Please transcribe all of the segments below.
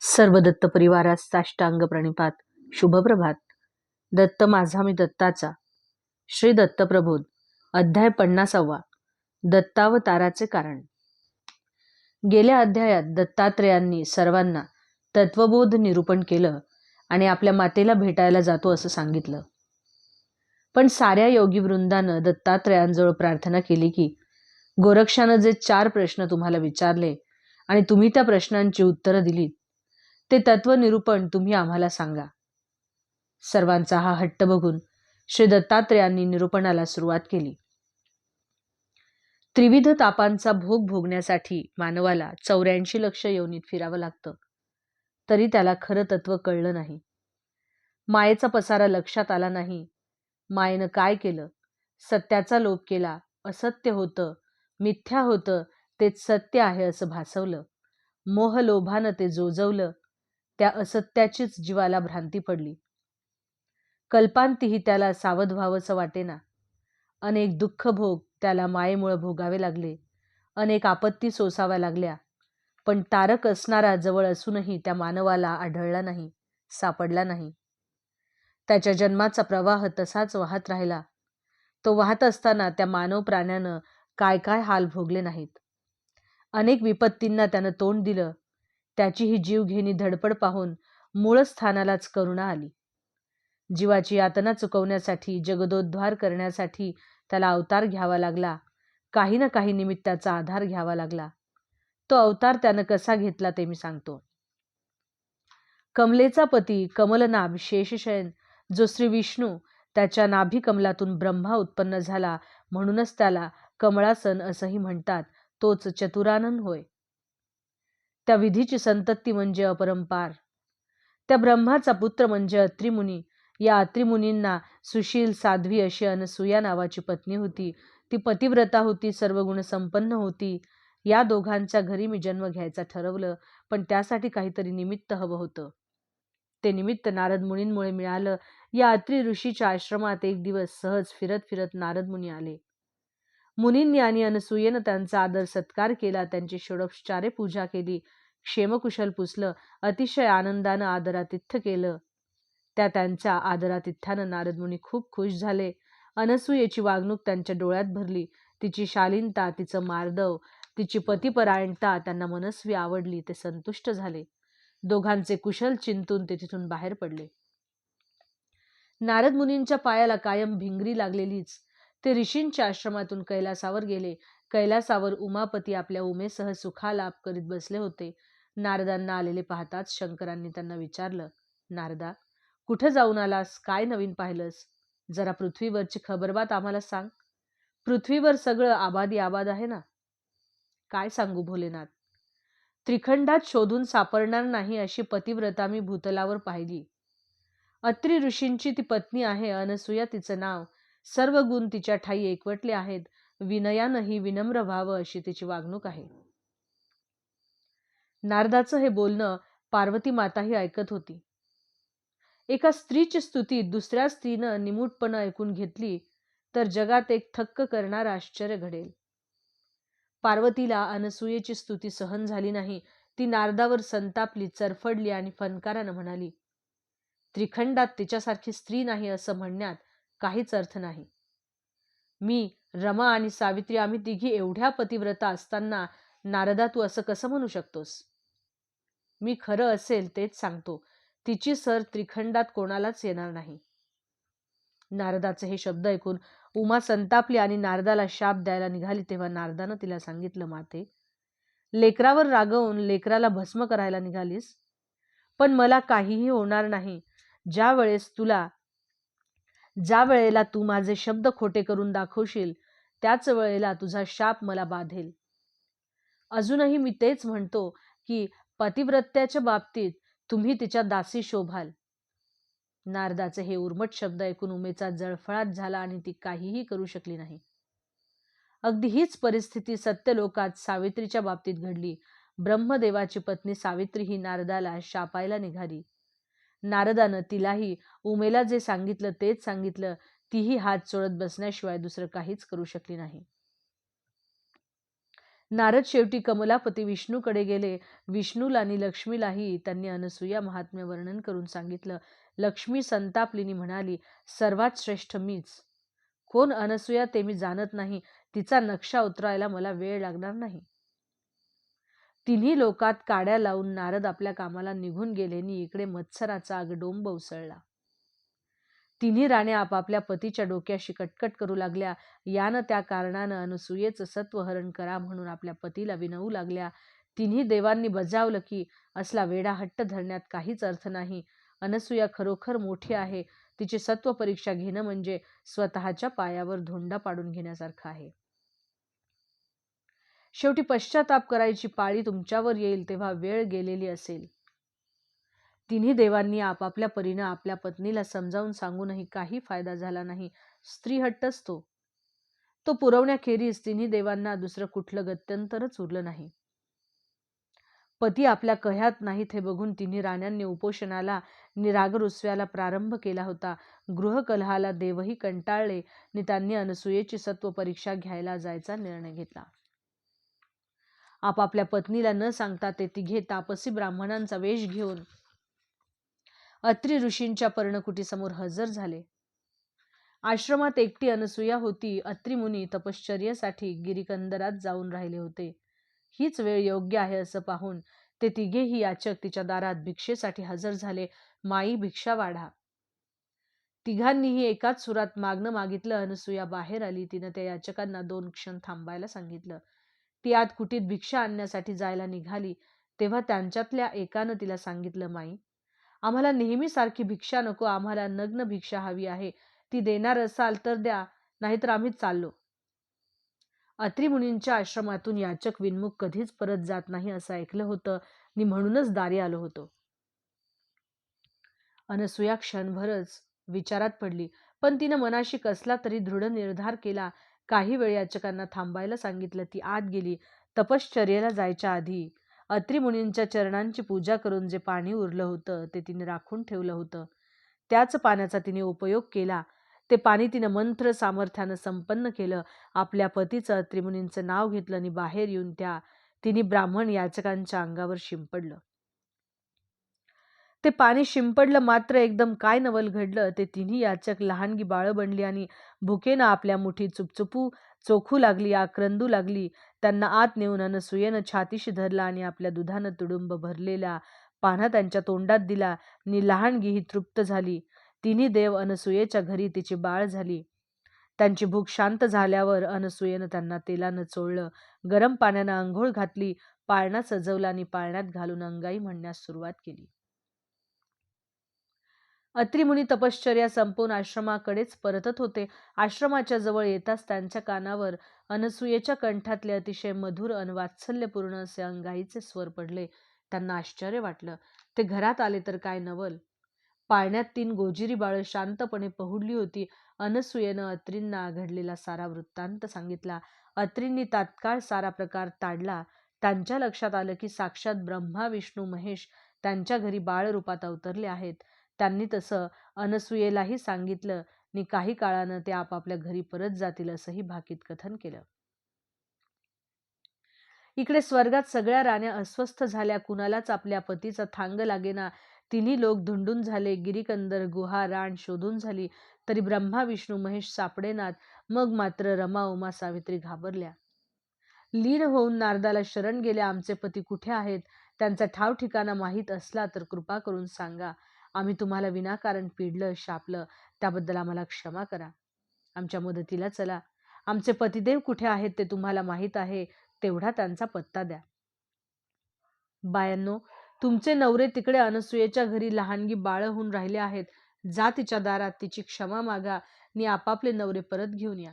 सर्व दत्त परिवारास साष्टांग प्रणिपात. शुभप्रभात. दत्त माझा मी दत्ताचा. श्री दत्तप्रबोध अध्याय पन्नासावा. दत्तावताराचे कारण. गेल्या अध्यायात दत्तात्रेयांनी सर्वांना तत्वबोध निरूपण केलं आणि आपल्या मातेला भेटायला जातो असं सांगितलं. पण साऱ्या योगी वृंदानं दत्तात्रयांजवळ प्रार्थना केली की गोरक्षानं जे चार प्रश्न तुम्हाला विचारले आणि तुम्ही त्या प्रश्नांची उत्तरं दिलीत ते तत्वनिरूपण तुम्ही आम्हाला सांगा. सर्वांचा हा हट्ट बघून श्री दत्तात्रेयांनी निरूपणाला सुरुवात केली. त्रिविध तापांचा भोग भोगण्यासाठी मानवाला चौऱ्याऐंशी लक्ष योनीत फिरावं लागतं. तरी त्याला खरं तत्व कळलं नाही. मायेचा पसारा लक्षात आला नाही. मायेनं काय केलं? सत्याचा लोप केला. असत्य होतं. मिथ्या होतं. तेच सत्य आहे असं भासवलं. मोह लोभानं ते जोजवलं. त्या असत्याचीच जीवाला भ्रांती पडली. कल्पांतीही त्याला सावध व्हावंसं वाटेना. अनेक दुःख भोग त्याला मायेमुळं भोगावे लागले. अनेक आपत्ती सोसाव्या लागल्या. पण तारक असणारा जवळ असूनही त्या मानवाला आढळला नाही सापडला नाही. त्याच्या जन्माचा प्रवाह तसाच वाहत राहिला. तो वाहत असताना त्या मानव प्राण्यानं काय काय हाल भोगले नाहीत. अनेक विपत्तींना त्यानं तोंड दिलं. त्याची ही जीवघेणी धडपड पाहून मूळ स्थानालाच करुणा आली. जीवाची यातना चुकवण्यासाठी जगदोद्धार करण्यासाठी त्याला अवतार घ्यावा लागला. काही ना काही निमित्ताचा आधार घ्यावा लागला. तो अवतार त्यानं कसा घेतला ते मी सांगतो. कमलेचा पती कमलनाभ शेषशयन जो श्री विष्णू त्याच्या नाभी कमलातून ब्रह्मा उत्पन्न झाला म्हणूनच त्याला कमळासन असंही म्हणतात. तोच चतुरानन होय. त्या विधीची संतती म्हणजे अपरंपार. त्या ब्रह्माचा पुत्र म्हणजे अत्रिमुनी. या अत्रिमुनींना सुशील साध्वी अशी अनसुया नावाची पत्नी होती. ती पतिव्रता होती सर्व गुण संपन्न होती. या दोघांच्या घरी मी जन्म घ्यायचा ठरवलं पण त्यासाठी काहीतरी निमित्त हवं होतं. ते निमित्त नारद मुनींमुळे मिळालं. या अत्रि ऋषीच्या आश्रमात एक दिवस सहज फिरत फिरत नारद मुनी आले. मुनींनी आणि अनसुयेनं त्यांचा आदर सत्कार केला त्यांची षोडोपचारे पूजा केली. क्षेमकुशल पुसलं अतिशय आनंदानं आदरातिथ्य केलं. त्या त्यांच्या आदरातिथ्यानं नारद मुनी खूप खुश झाले. अनसुयेची वागणूक त्यांच्या डोळ्यात भरली. तिची शालीनता तिचं मार्दव तिची पतिपरायणता त्यांना मनस्वी आवडली ते संतुष्ट झाले. दोघांचे कुशल चिंतून ते तिथून बाहेर पडले. नारद मुनींच्या पायाला कायम भिंगरी लागलेलीच. ते ऋषींच्या आश्रमातून कैलासावर गेले. कैलासावर उमापती आपल्या उमेसह सुखालाप करीत बसले होते. नारदांना आलेले पाहताच शंकरांनी त्यांना विचारलं नारदा कुठं जाऊन आलास? काय नवीन पाहिलंस? जरा पृथ्वीवरची खबरबात आम्हाला सांग. पृथ्वीवर सगळं आबादी आबाद आहे ना? काय सांगू भोलेनाथ? त्रिखंडात शोधून सापडणार नाही अशी पतिव्रता मी भूतलावर पाहिली. अत्री ऋषींची ती पत्नी आहे अनसुया तिचं नाव. सर्व गुण तिच्या ठाई एकवटले आहेत. विनयानंही विनम्र व्हावं अशी तिची वागणूक आहे. नारदाचं हे बोलणं पार्वती माताही ऐकत होती. एका स्त्रीची स्तुती दुसऱ्या स्त्रीनं निमूटपणं ऐकून घेतली तर जगात एक थक्क करणार आश्चर्य घडेल. पार्वतीला अनसुयेची स्तुती सहन झाली नाही ती नारदावर संतापली चरफडली आणि फनकारानं म्हणाली त्रिखंडात तिच्यासारखी स्त्री नाही असं म्हणण्यात काहीच अर्थ नाही. मी रमा आणि सावित्री आम्ही तिघी एवढ्या पतिव्रता असताना नारदा तू असं कसं म्हणू शकतोस? मी खरं असेल तेच सांगतो. तिची सर त्रिखंडात कोणालाच येणार नाही. नारदाचे हे शब्द ऐकून उमा संतापली आणि नारदाला शाप द्यायला निघाली तेव्हा नारदानं तिला सांगितलं माते लेकरावर रागवून लेकराला भस्म करायला निघालीस? पण मला काहीही होणार नाही. ज्या वेळेस तुला ज्या वेळेला तू माझे शब्द खोटे करून दाखवशील त्याच वेळेला तुझा शाप मला बाधेल. अजूनही मी तेच म्हणतो की पतिव्रत्याच्या बाबतीत तुम्ही तिच्या दासी शोभाल. नारदाचे हे उर्मट शब्द ऐकून उमेचा जळफळाट झाला आणि ती काहीही करू शकली नाही. अगदी हीच परिस्थिती सत्यलोकात सावित्रीच्या बाबतीत घडली. ब्रह्मदेवाची पत्नी सावित्री ही नारदाला शापायला निघाली. नारदानं तिलाही उमेला जे सांगितलं तेच सांगितलं. तीही हात चोळत बसण्याशिवाय दुसरं काहीच करू शकली नाही. नारद शेवटी कमलापती विष्णूकडे गेले. विष्णूला आणि लक्ष्मीलाही त्यांनी अनसुया महात्म्य वर्णन करून सांगितलं. लक्ष्मी संतापलीनी म्हणाली सर्वात श्रेष्ठ मीच. कोण अनसुया ते मी जाणत नाही. तिचा नक्षा उतरायला मला वेळ लागणार नाही. तिन्ही लोकात काड्या लावून नारद आपल्या कामाला निघून गेलेनी इकडे मत्सराचा आगडोंब उसळला. तिन्ही राण्या आपापल्या पतीच्या डोक्याशी कटकट करू लागल्या. यानं त्या कारणानं अनसुयेचं सत्वहरण करा म्हणून आपल्या पतीला विनवू लागल्या. तिन्ही देवांनी बजावलं की असला वेडा हट्ट धरण्यात काहीच अर्थ नाही. अनसुया खरोखर मोठी आहे. तिची सत्व परीक्षा घेणं म्हणजे स्वतःच्या पायावर धोंडा पाडून घेण्यासारखं आहे. शेवटी पश्चाताप करायची पाळी तुमच्यावर येईल तेव्हा वेळ गेलेली असेल. तिन्ही देवांनी आपापल्या परीनं आपल्या पत्नीला समजावून सांगूनही काही फायदा झाला नाही. स्त्री हट्टच तो तो पुरवण्याखेरीज तिन्ही देवांना दुसरं कुठलं गत्यंतरच उरलं नाही. पती आपल्या कह्यात नाहीत हे बघून तिन्ही राण्यांनी उपोषणाला निराग रुसव्याला प्रारंभ केला होता. गृहकलहाला देवही कंटाळले नि त्यांनी अनसुयेची सत्व परीक्षा घ्यायला जायचा निर्णय घेतला. आपापल्या पत्नीला न सांगता ते तिघे तापसी ब्राह्मणांचा वेश घेऊन अत्री ऋषींच्या पर्णकुटीसमोर हजर झाले. आश्रमात एकटी अनसुया होती. अत्रि मुनी तपश्चर्यासाठी गिरिकंदरात जाऊन राहिले होते. हीच वेळ योग्य आहे असं पाहून ते तिघेही याचक तिच्या दारात भिक्षेसाठी हजर झाले. माई भिक्षा वाढा. तिघांनीही एकाच सुरात मागणं मागितलं. अनसुया बाहेर आली. तिनं त्या याचकांना दोन क्षण थांबायला सांगितलं. ती आत कुटीत भिक्षा आणण्यासाठी जायला निघाली तेव्हा त्यांच्यातल्या एकानं तिला सांगितलं माई आम्हाला नेहमीसारखी भिक्षा नको आम्हाला नग्न भिक्षा हवी आहे. ती देणार असाल तर द्या नाहीतर आम्ही चाललो. अत्रि मुनींच्या आश्रमातून याचक विनमुख कधीच परत जात नाही असं ऐकलं होतं. मी म्हणूनच दारी आलो होतो. अनसुया क्षणभरच विचारात पडली. पण तिनं मनाशी कसला तरी दृढ निर्धार केला. काही वेळ याचकांना थांबायला सांगितलं. ती आत गेली. तपश्चर्येला जायच्या आधी अत्रिमुनींच्या चरणांची पूजा करून जे पाणी उरलं होतं ते तिने राखून ठेवलं होतं. त्याच पाण्याचा तिने उपयोग केला. ते पाणी तिनं मंत्र सामर्थ्यानं संपन्न केलं. आपल्या पतीचं त्रिमुनींचं नाव घेतलं आणि बाहेर येऊन त्या तिने ब्राह्मण याचकांच्या अंगावर शिंपडलं. ते पाणी शिंपडलं मात्र एकदम काय नवल घडलं ते तिन्ही याचक लहानगी बाळं बनली आणि भुकेनं आपल्या मुठी चुपचुपू चोखू लागली आक्रंदू लागली. त्यांना आत नेऊन अनसुयेनं छातीशी धरला आणि आपल्या दुधानं तुडुंब भरलेला पाना त्यांच्या तोंडात दिला नि लहानगी ही तृप्त झाली. तिन्ही देव अनसुयेच्या घरी तिची बाळ झाली. त्यांची भूक शांत झाल्यावर अनसुयेनं त्यांना तेलानं चोळलं गरम पाण्यानं आंघोळ घातली पाळणा सजवला आणि पाळण्यात घालून अंगाई म्हणण्यास सुरुवात केली. अत्रिमुनी तपश्चर्या संपवून आश्रमाकडेच परतत होते. आश्रमाच्या जवळ येताच त्यांच्या कानावर अनसुयेच्या कंठातले अतिशय मधुर अनवात्सल्यपूर्ण असे अंगाईचे स्वर पडले. त्यांना आश्चर्य वाटलं. ते घरात आले तर काय नवल? पाळण्यात तीन गोजिरी बाळ शांतपणे पहुडली होती. अनसुयेनं अत्रींना घडलेला सारा वृत्तांत सांगितला. अत्रींनी तात्काळ सारा प्रकार ताडला. त्यांच्या लक्षात आलं की साक्षात ब्रह्मा विष्णू महेश त्यांच्या घरी बाळ रूपात अवतरले आहेत. त्यांनी तसं अनसुयेलाही सांगितलं नि काही काळानं ते आपापल्या घरी परत जातील असंही भाकीत कथन केलं. इकडे स्वर्गात सगळ्या राण्या अस्वस्थ झाल्या. कुणालाच आपल्या पतीचा थांग लागेना. तिन्ही लोक धुंडून झाले. गिरिकंदर गुहा राण शोधून झाली. तरी ब्रह्मा विष्णू महेश सापडेनात. मग मात्र रमा उमा सावित्री घाबरल्या. लीन होऊन नारदाला शरण गेल्या आमचे पती कुठे आहेत? त्यांचा ठाव ठिकाणा माहीत असला तर कृपा करून सांगा. आम्ही तुम्हाला विनाकारण पिडलं शापलं त्याबद्दल आम्हाला क्षमा करा. आमच्या मदतीला चला. आमचे पतिदेव कुठे आहेत ते तुम्हाला माहीत आहे तेवढा त्यांचा पत्ता द्या. बायांनो तुमचे नवरे तिकडे अनसुयेच्या घरी लहानगी बाळ होऊन राहिले आहेत. जा तिच्या दारात तिची क्षमा मागा. नि आपापले नवरे परत घेऊन या.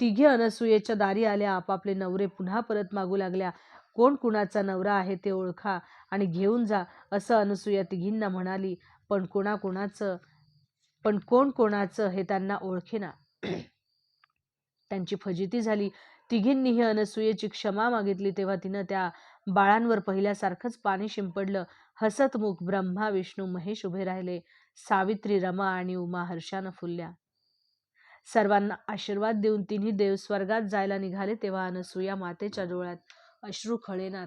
तिघे अनसुयेच्या दारी आल्या आपापले नवरे पुन्हा परत मागू लागल्या. कोण कुणाचा नवरा आहे ते ओळखा आणि घेऊन जा असं अनसुया तिघींना म्हणाली. पण कोणाकोणाचं पण कोण कोणाचं हे त्यांना ओळखेना. त्यांची फजिती झाली. तिघींनीही अनसुयेची क्षमा मागितली तेव्हा तिनं त्या बाळांवर पहिल्यासारखंच पाणी शिंपडलं. हसतमुख ब्रह्मा विष्णू महेश उभे राहिले. सावित्री रमा आणि उमा हर्षानं फुलल्या. सर्वांना आशीर्वाद देऊन तिन्ही देव स्वर्गात जायला निघाले तेव्हा अनसूया मातेच्या डोळ्यात अश्रू खळेनात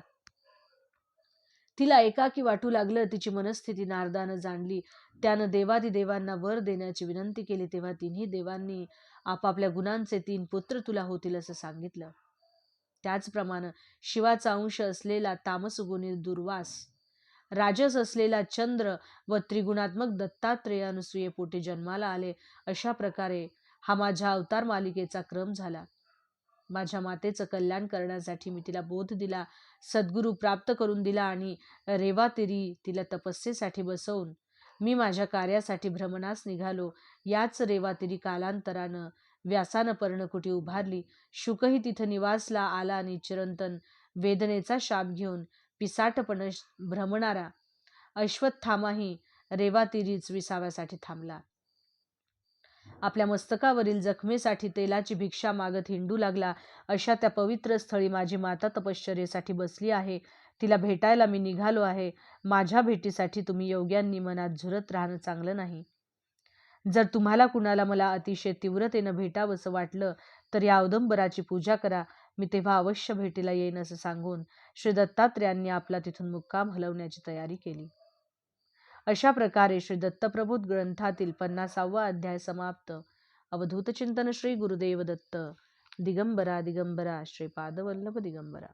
तिला एकाकी वाटू लागलं तिची मनस्थिती नारदानं जाणली. त्यानं देवादिदेवांना वर देण्याची विनंती केली तेव्हा तिन्ही देवांनी आपापल्या गुणांचे तीन पुत्र तुला होतील असं सांगितलं. त्याचप्रमाणे शिवाचा अंश असलेला तामसगुणी दुर्वास राजस असलेला चंद्र व त्रिगुणात्मक दत्तात्रेय अनुसूये पोटी जन्माला आले. अशा प्रकारे हा माझ्या अवतार मालिकेचा क्रम झाला. माझ्या मातेचं कल्याण करण्यासाठी मी तिला बोध दिला सद्गुरू प्राप्त करून दिला आणि रेवा तिरी तिला तपस्येसाठी बसवून मी माझ्या कार्यासाठी भ्रमणास निघालो. याच रेवातिरी कालांतरानं व्यासानं पर्णकुटी उभारली. शुकही तिथं निवासला आला आणि चिरंतन वेदनेचा शाप घेऊन पिसाटपण भ्रमणारा अश्वत्थामाही रेवातिरीच विसाव्यासाठी थांबला. आपल्या मस्तकावरील जखमेसाठी तेलाची भिक्षा मागत हिंडू लागला. अशा त्या पवित्र स्थळी माझी माता तपश्चर्येसाठी बसली आहे. तिला भेटायला मी निघालो आहे. माझ्या भेटीसाठी तुम्ही योग्यांनी मनात झुरत राहणं चांगलं नाही. जर तुम्हाला कुणाला मला अतिशय तीव्रतेनं भेटावंसं वाटलं तर या औदंबराची पूजा करा. मी तेव्हा अवश्य भेटीला येईन असं सांगून श्री दत्तात्रेयांनी आपला तिथून मुक्काम हलवण्याची तयारी केली. अशा प्रकारे श्री दत्तप्रबोध ग्रंथातील पन्नासावा अध्याय समाप्त. अवधूत चिंतन श्री गुरुदेव दत्त. दिगंबरा दिगंबरा. श्रीपादवल्लभ दिगंबरा.